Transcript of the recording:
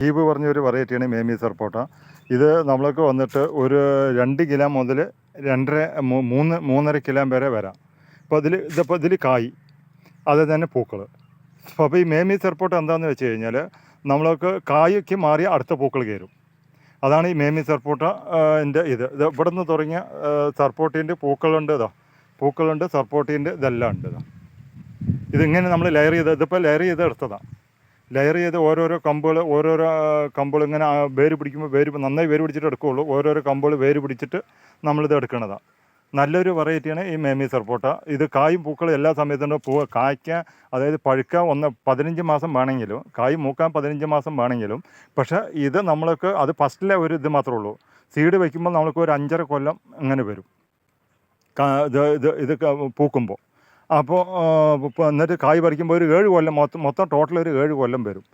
ദ്വീപ് പറഞ്ഞ ഒരു വെറൈറ്റിയാണ് മേമി സർപ്പോട്ട. ഇത് നമ്മൾക്ക് വന്നിട്ട് ഒരു രണ്ട് കിലോ മുതൽ രണ്ടര മൂന്ന് മൂന്നര കിലോ വരെ വരാം. അപ്പോൾ അതിൽ ഇതിപ്പോൾ ഇതിൽ കായ് അത് തന്നെ പൂക്കൾ അപ്പോൾ ഈ മേമി സർപ്പോട്ട എന്താണെന്ന് വെച്ച് കഴിഞ്ഞാൽ നമ്മൾക്ക് കായ്ക്ക് മാറി അടുത്ത പൂക്കൾ കയറും. അതാണ് ഈ മേമി സർപ്പോട്ട എന്റെ ഇത്. ഇത് ഇവിടെ നിന്ന് തുടങ്ങിയ സർപ്പോട്ടീന്റെ പൂക്കളുണ്ട് ഇതാ. പൂക്കളുണ്ട് സർപ്പോട്ടീന്റെ ഇതെല്ലാം ഉണ്ട് ഇതാ. ഇതിങ്ങനെ നമ്മൾ ലെയർ ചെയ്ത് ഇതിപ്പോൾ ലെയർ ചെയ്ത് എടുത്തതാണ് ലെയർ ചെയ്ത് ഓരോരോ കമ്പുകൾ ഓരോരോ കമ്പുകൾ ഇങ്ങനെ വേര് പിടിക്കുമ്പോൾ വേര് നന്നായി വേര് പിടിച്ചിട്ട് എടുക്കുകയുള്ളൂ ഓരോരോ കമ്പുകൾ വേര് പിടിച്ചിട്ട് നമ്മളിത് എടുക്കണതാണ് നല്ലൊരു വെറൈറ്റിയാണ് ഈ മേമി സർപ്പോട്ട ഇത് കായും പൂക്കളും എല്ലാ സമയത്തും പൂ കായ്ക്കാൻ അതായത് പഴുക്കാൻ ഒന്ന് പതിനഞ്ച് മാസം വേണമെങ്കിലും കായ് മൂക്കാൻ പതിനഞ്ച് മാസം വേണമെങ്കിലും പക്ഷേ ഇത് നമ്മൾക്ക് അത് ഫസ്റ്റിലെ ഒരു ഇത് മാത്രമേ ഉള്ളൂ. സീഡ് വയ്ക്കുമ്പോൾ നമ്മൾക്ക് ഒരു അഞ്ചര കൊല്ലം ഇങ്ങനെ വരും. ഇത് ഇത് പൂക്കുമ്പോൾ. അപ്പോൾ എന്നിട്ട് കായ് പറിക്കുമ്പോൾ ഒരു ഏഴ് കൊല്ലം മൊത്തം മൊത്തം ടോട്ടൽ ഒരു ഏഴ് കൊല്ലം വരും.